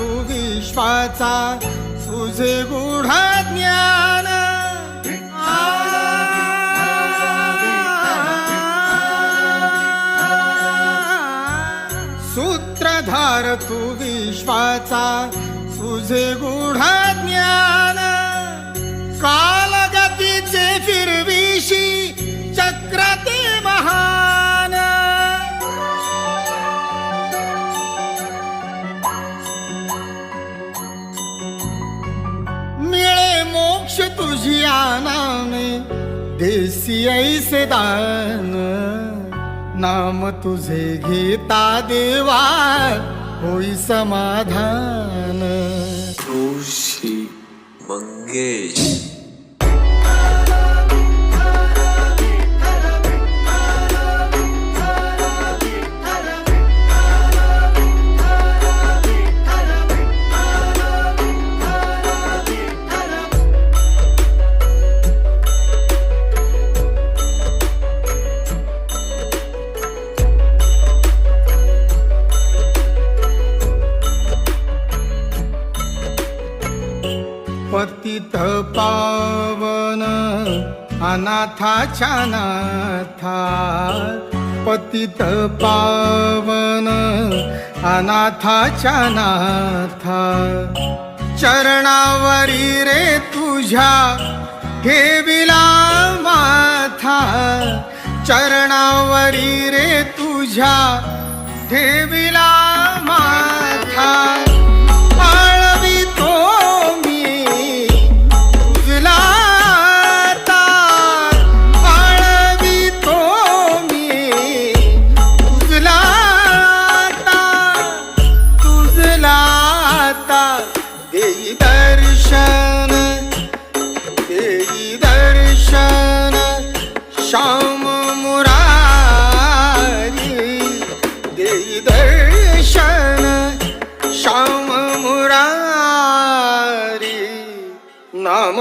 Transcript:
सूत्रधार तू विश्वाचा तुझे गुढ ज्ञान सूत्रधार तू विश्वाचा तुझे गुढ ज्ञान का तुझी आनाने देसी ऐसे दान। नाम तुझे घेता देवा होई समाधान। ऋषी मंगेश। पतित पावन अनाथाच्या नाथा पतित पावन अनाथाच्या नाथा चरणावरी रे तुझ्या ठेविला माथा. चरणावरी रे तुझ्या ठेविला लाता आता. देई दर्शन देई दर्शन श्याम मुरारी देई दर्शन श्याम मुरारी नाम